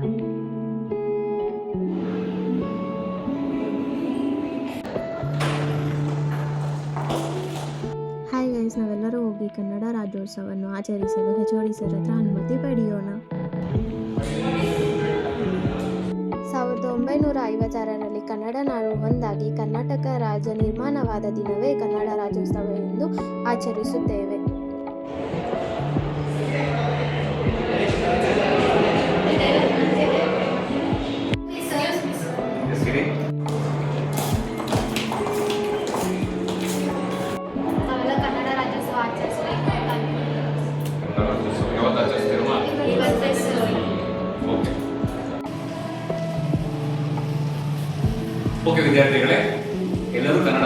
Hi guys ನಾವೆಲ್ಲರೂ ಹೋಗಿ ಕನ್ನಡ ರಾಜ್ಯೋತ್ಸವವನ್ನು ಆಚರಿಸಲು ಎಚ್ ಓ ಡಿ ಸರ್ ಹತ್ರ ಅನುಮತಿ ಪಡೆಯೋಣ. ಸಾವಿರದ ಒಂಬೈನೂರ ಐವತ್ತಾರರಲ್ಲಿ ಕನ್ನಡ ನಾಡು ಒಂದಾಗಿ ಕರ್ನಾಟಕ ರಾಜ್ಯ ನಿರ್ಮಾಣವಾದ ದಿನವೇ ಕನ್ನಡ ರಾಜ್ಯೋತ್ಸವ ಎಂದು ಆಚರಿಸುತ್ತೇವೆ. ಓಕೆ ವಿದ್ಯಾರ್ಥಿಗಳೇ ಎಲ್ಲರೂ ಕನ್ನಡ